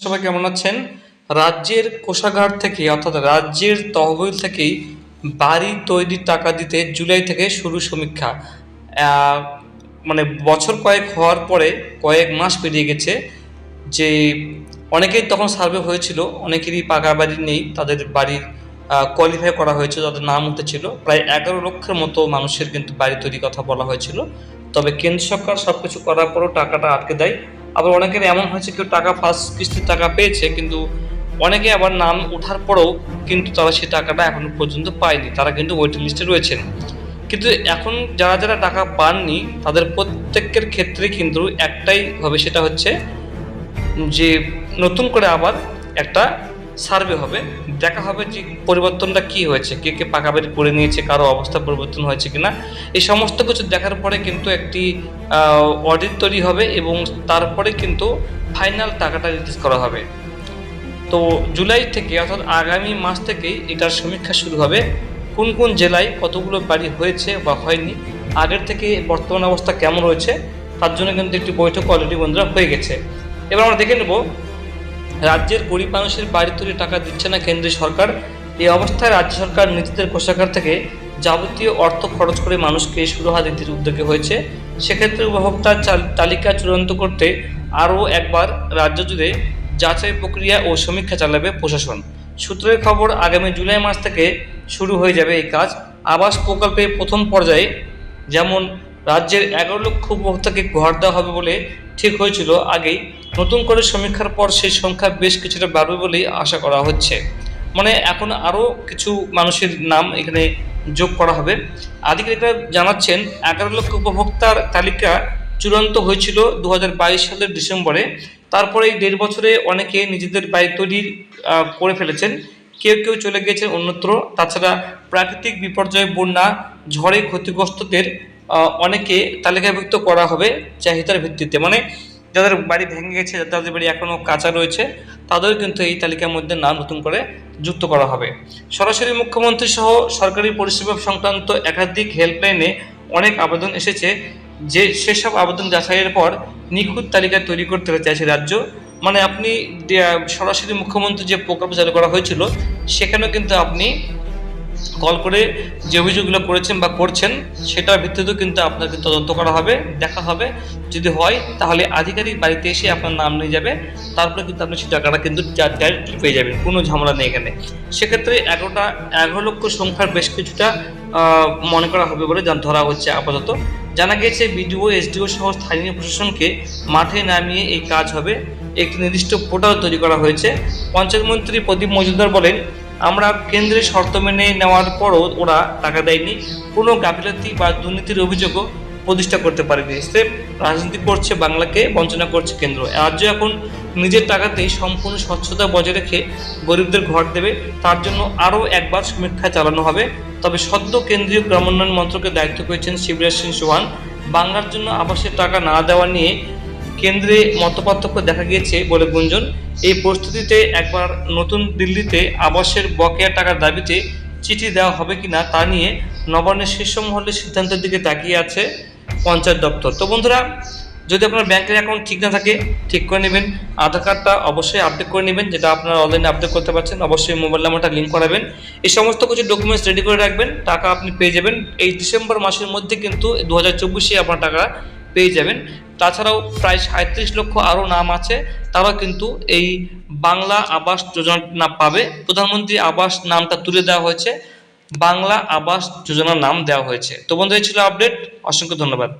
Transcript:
সবাই কেমন আছেন? রাজ্যের কোষাগার থেকে, অর্থাৎ রাজ্যের তহবিল থেকেই বাড়ি তৈরির টাকা দিতে জুলাই থেকে শুরু সমীক্ষা। মানে বছর কয়েক হওয়ার পরে কয়েক মাস পেরিয়ে গেছে যে অনেকেই তখন সার্ভে হয়েছিল, অনেকেরই পাকা বাড়ি নেই, তাদের বাড়ির কোয়ালিফাই করা হয়েছে তাদের নাম উঠেছিল প্রায় এগারো লক্ষের মতো মানুষের কিন্তু বাড়ি তৈরির কথা বলা হয়েছিল। তবে কেন্দ্র সরকার সব কিছু করার পরও টাকাটা আটকে দেয়। আবার অনেকের এমন হয়েছে, কেউ টাকা ফার্স্ট কিস্তির টাকা পেয়েছে, কিন্তু অনেকে আবার নাম ওঠার পরেও কিন্তু তারা সেই টাকাটা এখনও পর্যন্ত পায়নি। তারা কিন্তু ওয়েটিং লিস্টে রয়েছেন। কিন্তু এখন যারা যারা টাকা পাননি, তাদের প্রত্যেকের ক্ষেত্রে কিন্তু একটাই হবে সেটা হচ্ছে যে নতুন করে আবার একটা সার্ভে হবে, দেখা হবে যে পরিবর্তনটা কি হয়েছে, কে কে পাকা বাড়ি করে নিয়েছে, কারও অবস্থা পরিবর্তন হয়েছে কিনা। এই সমস্ত কিছু দেখার পরে কিন্তু একটি অডিট তৈরি হবে এবং তারপরে কিন্তু ফাইনাল টাকাটা রিলিজ করা হবে। তো জুলাই থেকে অর্থাৎ আগামী মাস থেকেই এটার সমীক্ষা শুরু হবে, কোন কোন জেলায় কতগুলো বাড়ি হয়েছে বা হয়নি, আগের থেকে বর্তমান অবস্থা কেমন রয়েছে, তার জন্য কিন্তু একটি বৈঠক অলরেডি বন্ধুরা হয়ে গেছে। এবার আমরা দেখে নেব রাজ্যের গরিব মানুষের বাড়ি তৈরি টাকা দিচ্ছে না কেন্দ্রীয় সরকার। এই অবস্থায় রাজ্য সরকার নিজেদের কোষাগার থেকে যাবতীয় অর্থ খরচ করে মানুষকে সুরাহা দিতে উদ্যোগী হয়েছে। সেক্ষেত্রে উপভোক্তার তালিকা চূড়ান্ত করতে আরও একবার রাজ্য জুড়ে যাচাই প্রক্রিয়া ও সমীক্ষা চালাবে প্রশাসন। সূত্রের খবর, আগামী জুলাই মাস থেকে শুরু হয়ে যাবে এই কাজ। আবাস প্রকল্পে প্রথম পর্যায়ে যেমন রাজ্যের এগারো লক্ষ উপভোক্তাকে ঘর দেওয়া হবে বলে ঠিক হয়েছিল আগেই নতুন করে সমীক্ষার পর সেই সংখ্যা বেশ কিছুটা বাড়বে বলেই আশা করা হচ্ছে। মানে এখন আরও কিছু মানুষের নাম এখানে যোগ করা হবে। আধিকারিকরা জানাচ্ছেন, এগারো লক্ষ উপভোক্তার তালিকা চূড়ান্ত হয়েছিল দু হাজার বাইশ সালের ডিসেম্বরে। তারপরে এই দেড় বছরে অনেকে নিজেদের বাড়ি তৈরি করে ফেলেছেন। কেউ কেউ চলে গিয়েছেন অন্যত্র। তাছাড়া প্রাকৃতিক বিপর্যয়, বন্যা, ঝড়ে ক্ষতিগ্রস্তদের অনেকে তালিকাভুক্ত করা হবে চাহিদার ভিত্তিতে। মানে যাদের বাড়ি ভেঙে গেছে, যাদের বাড়ি এখনও কাঁচা রয়েছে, তাদের কিন্তু এই তালিকার মধ্যে নাম নতুন করে যুক্ত করা হবে। সরাসরি মুখ্যমন্ত্রী সহ সরকারি পরিষেবা সংক্রান্ত একাধিক হেল্পলাইনে অনেক আবেদন এসেছে। যে সেসব আবেদন যাচাইয়ের পর নিখুঁত তালিকা তৈরি করতে চাইছে রাজ্য। মানে আপনি সরাসরি মুখ্যমন্ত্রী যে প্রকল্প চালু করা হয়েছিল, সেখানেও কিন্তু আপনি কল করে যে অভিযোগগুলো করেছেন বা করছেন, সেটার ভিত্তিতেও কিন্তু আপনাকে তদন্ত করা হবে, দেখা হবে। যদি হয়, তাহলে আধিকারিক বাড়িতে এসে আপনার নাম নিয়ে যাবে। তারপরে কিন্তু আপনি সেই টাকাটা কিন্তু ডাইরেক্ট পেয়ে যাবেন, কোনো ঝামেলা নেই এখানে। সেক্ষেত্রে এগারোটা, এগারো লক্ষ সংখ্যার বেশ কিছুটা মনে করা হবে বলে ধরা হচ্ছে আপাতত। জানা গেছে বিডিও, এসডিও সহ স্থানীয় প্রশাসনকে মাঠে নামিয়ে এই কাজ হবে। একটি নির্দিষ্ট পোর্টাল তৈরি করা হয়েছে। পঞ্চায়েত মন্ত্রী প্রদীপ মজুমদার বলেন আমরা কেন্দ্রের শর্ত মেনে নেওয়ার পরও ওরা টাকা দেয়নি। কোনো গাফিলতি বা দুর্নীতির অভিযোগও প্রতিষ্ঠা করতে পারেনি। স্রেফ রাজনীতি করছে বাংলাকে, বঞ্চনা করছে কেন্দ্র। রাজ্য এখন নিজের টাকাতেই সম্পূর্ণ স্বচ্ছতা বজায় রেখে গরিবদের ঘর দেবে। তার জন্য আরও একবার সমীক্ষা চালানো হবে। তবে সদ্য কেন্দ্রীয় গ্রামোন্নয়ন মন্ত্রকের দায়িত্ব পেয়েছেন শিবরাজ সিং চৌহান। বাংলার জন্য আবাসের টাকা না দেওয়া নিয়ে কেন্দ্রে মতপার্থক্য দেখা গিয়েছে বলে গুঞ্জন। এই পরিস্থিতিতে একবার নতুন দিল্লিতে আবাসের বকেয়া টাকার দাবিতে চিঠি দেওয়া হবে কিনা তা নিয়ে নবান্নের শীর্ষ মহলের সিদ্ধান্তের দিকে তাকিয়ে আছে পঞ্চায়েত দপ্তর। তো বন্ধুরা, যদি আপনার ব্যাংকের অ্যাকাউন্ট ঠিক না থাকে, ঠিক করে নেবেন। আধার কার্ডটা অবশ্যই আপডেট করে নেবেন, যেটা আপনারা অনলাইনে আপডেট করতে পারছেন। অবশ্যই মোবাইল নাম্বারটা লিঙ্ক করাবেন। এই সমস্ত কিছু ডকুমেন্টস রেডি করে রাখবেন, টাকা আপনি পেয়ে যাবেন। এই ডিসেম্বর মাসের মধ্যে কিন্তু দু হাজার চব্বিশে আপনার টাকা পেয়ে যাবেন। তাছাড়াও প্রায় সাঁত্রিশ লক্ষ আরও নাম আছে, তারা কিন্তু এই বাংলা আবাস যোজনা পাবে। প্রধানমন্ত্রী আবাস নামটা তুলে দেওয়া হয়েছে, বাংলা আবাস যোজনার নাম দেওয়া হয়েছে। তো বন্ধু এই ছিল আপডেট। অসংখ্য ধন্যবাদ।